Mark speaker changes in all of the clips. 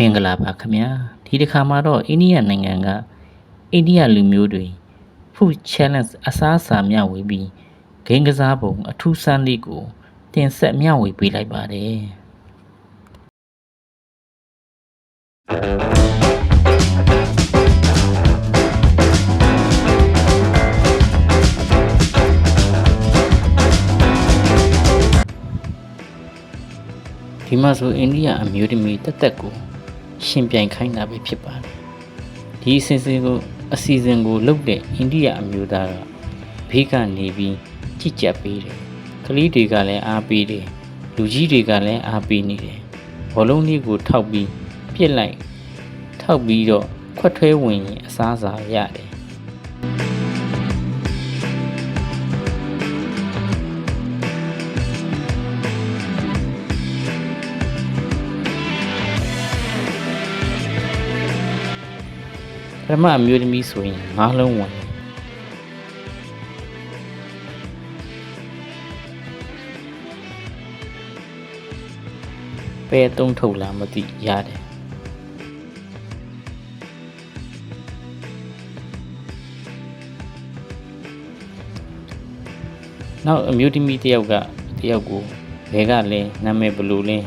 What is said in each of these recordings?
Speaker 1: မင်္ဂလာပါခင်ဗျာဒီတစ်ခါမှာတော့အိန္ဒိယနိုင်ငံကအိန္ဒိယလူမျိုးတွေ Food Challenge အစားအစာမျှဝေပြီးဂိမ်းကစားပုံအထူးစမ်းလေးကိုတင်ဆက်မျှဝေပေးလိုက်ပါတယ်ဒီမှာဆိုအိန္ဒိယအမျိုးသမီးတက်တက်ကို ရှင်ပြိုင်ခိုင်းတာပဲဖြစ်ပါတယ်ဒီအစီအစဉ်ကိုအစီအစဉ်ကိုလုပ်တဲ့အိန္ဒိယအမျိုးသားကဘေးကနေပြီးကြည့်ကြပ်ပေးတယ်ကလေးတွေကလည်းအားပေးတယ်လူကြီးတွေကလည်းအားပေးနေတယ်ဘောလုံးလေးကိုထောက်ပြီးပြစ်လိုက်ထောက်ပြီးတော့ခွက်ထွဲဝင်ရင်အစားအစာရတယ် ပထမအမျိုးသမီးဆိုရင်ငါးလုံးဝင်တယ်ပဲတုံးထုတ်လာမသိရတယ်နောက်အမျိုးသမီးတစ်ယောက်ကတစ်ယောက်ကိုဘဲကလဲနာမည်ဘယ်လိုလဲ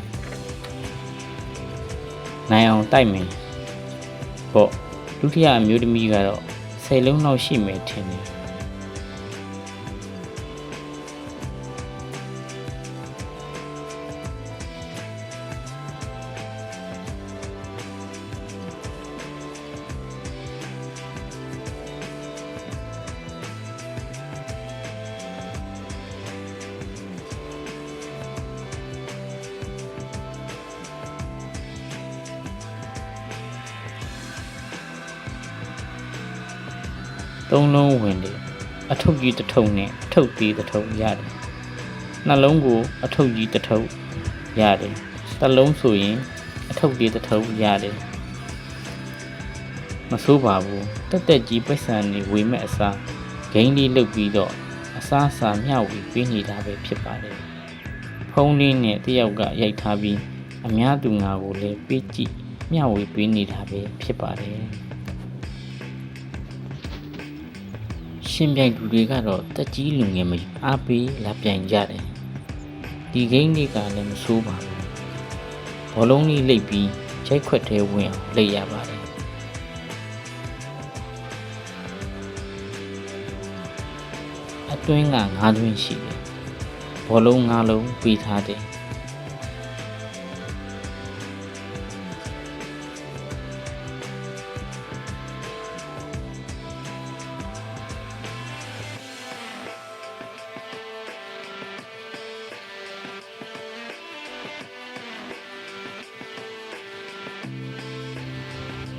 Speaker 1: နိုင်အောင်တိုက်မယ်ပေါ့ ဒုတိယအမျိုးသမီးကတော့ဆယ်လုံးလောက်ရှိမယ်ထင်တယ် သုံးလုံးဝင်တယ်အထုပ်ကြီးတစ်ထုပ်နဲ့အထုပ်သေးတစ်ထုပ်ရတယ်နှလုံးကိုအထုပ်ကြီးတစ်ထုပ်ရတယ်တစ်လုံးဆိုရင်အထုပ်သေးတစ်ထုပ်ရတယ်မဆိုးပါဘူးတက်တက်ကြီးပိတ်ဆန်နေဝေမဲ့အစားဂိမ်းလေးလုတ်ပြီးတော့အစားအစာမျှဝေပေးနေတာပဲဖြစ်ပါတယ်ဖုန်းလေးနဲ့တယောက်ကရိုက်ထားပြီးအများသူငါကိုလည်းပေးကြည့်မျှဝေပေးနေတာပဲဖြစ်ပါတယ် ရှင်ပြိုင်သူတွေကတော့တက်ကြီးလူငယ်မအားပေးလာပြိုင်ကြတယ်ဒီဂိမ်းတွေကလည်းမဆိုးပါဘူးဘောလုံးလေးလိပ်ပြီးရိုက်ခွက်သေးဝင်အောင်လိပ်ရပါတယ်အတွင်းက9တွင်းရှိတယ်ဘောလုံး9လုံးပေးထားတယ်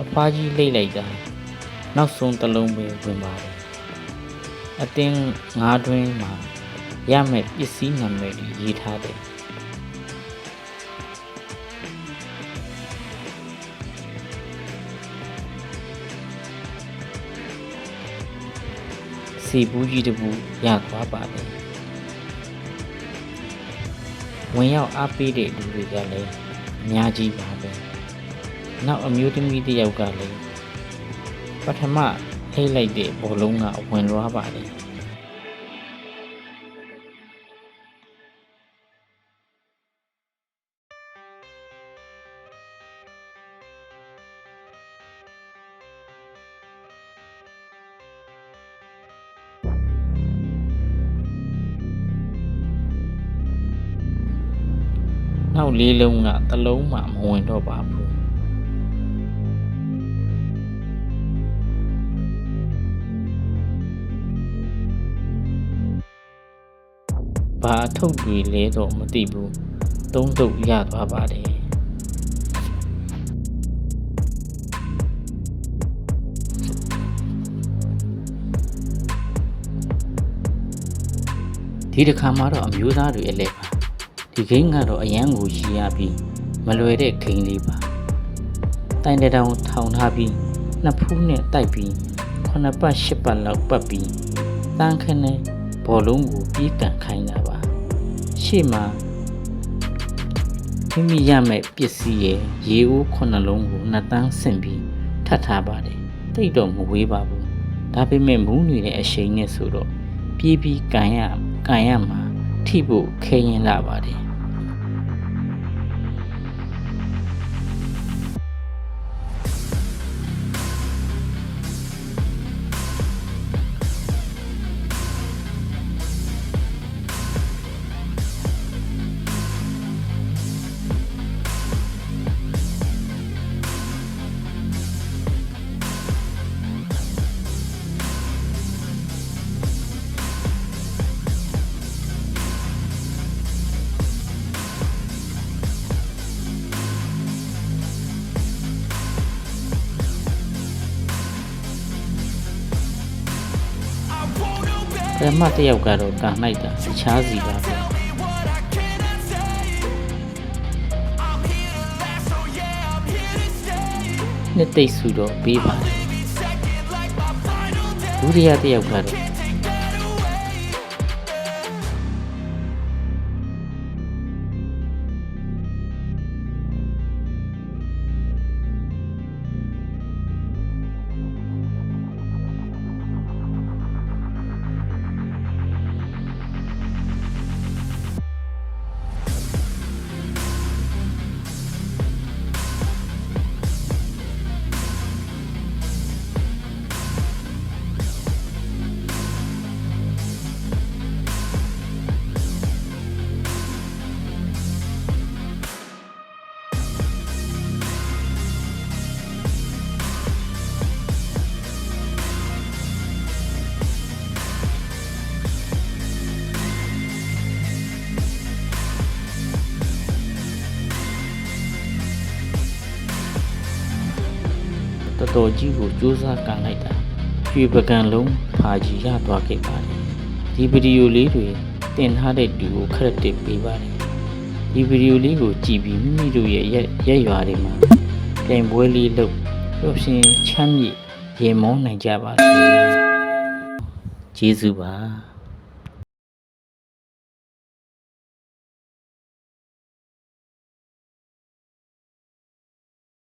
Speaker 1: အဖားကြီးလိပ်လိုက်တာနောက်ဆုံးတစ်လုံးပဲဝင်ပါတယ်အတင်း9တွင်းမှာရမယ့်ပစ္စည်းနာမည်တွေရေးထားတယ်စီဘူးကြီးတစ်ဘူးရသွားပါတယ်ဝင်ရောက်အားပေးတဲ့လူတွေကလည်းအများကြီးပါပဲ နောက်အမျိုးသမီးတစ်ယောက်ကလည်းပထမထိတ်လိုက်တဲ့ဘောလုံးကဝင်သွားပါတယ်နောက်လေးလုံးကတစ်လုံးမှမဝင်တော့ပါဘူး ဘာအထုတ်တွေလဲတော့မသိဘူးသုံးတုပ်ရသွားပါတယ်ဒီတစ်ခါမှာတော့အမျိုးသားတွေအလဲပါဒီဂိမ်းကတော့အရန်ကိုရှိရပြီးမလွယ်တဲ့ဂိမ်းလေးပါတိုင်တတောင်ထောင်ထားပြီးနှစ်ဖူးနဲ့တိုက်ပြီးခုနှစ်ပတ်ရှစ်ပတ်လောက်ပတ်ပြီးတန်းခနဲ့ဘောလုံးကိုပြေးကန်ခိုင်းတာပါ ရှေ့မှာမိမိရမဲ့ပစ္စည်းရဲ့ရေဦးခုနှလုံးကိုနှစ်တန်းဆင့်ပြီးထပ်ထားပါတယ်တိတ်တော့မဝေးပါဘူးဒါပေမဲ့မူးနေတဲ့အရှိန်နဲ့ဆိုတော့ပြေးပြီးကန်ရကန်ရမှာထိဖို့ခဲရင်လာပါတယ် ပရမတ်တစ်ယောက်ကတော့ကန်လိုက်တာတခြားစီပါပဲနှစ်သိမ့်စုတော့ပေးပါတယ်ဒုတိယတစ်ယောက်ကတော့ တော်တော်ကြီးကိုစူးစမ်းကန်လိုက်တာရွှေပကံလုံးဖာကြီးရသွားခဲ့ပါတယ်ဒီဗီဒီယိုလေးတွေတင်ထားတဲ့တူကိုခရက်တစ်ပေးပါတယ်ဒီဗီဒီယိုလေးကိုကြည့်ပြီးမိမိတို့ရဲ့ရက်ရက်ရွာတွေမှာပြိုင်ပွဲလေးလုပ်ပျော်ရွှင်ချမ်းမြေရေမောနိုင်ကြပါစေကျေးဇူးပါ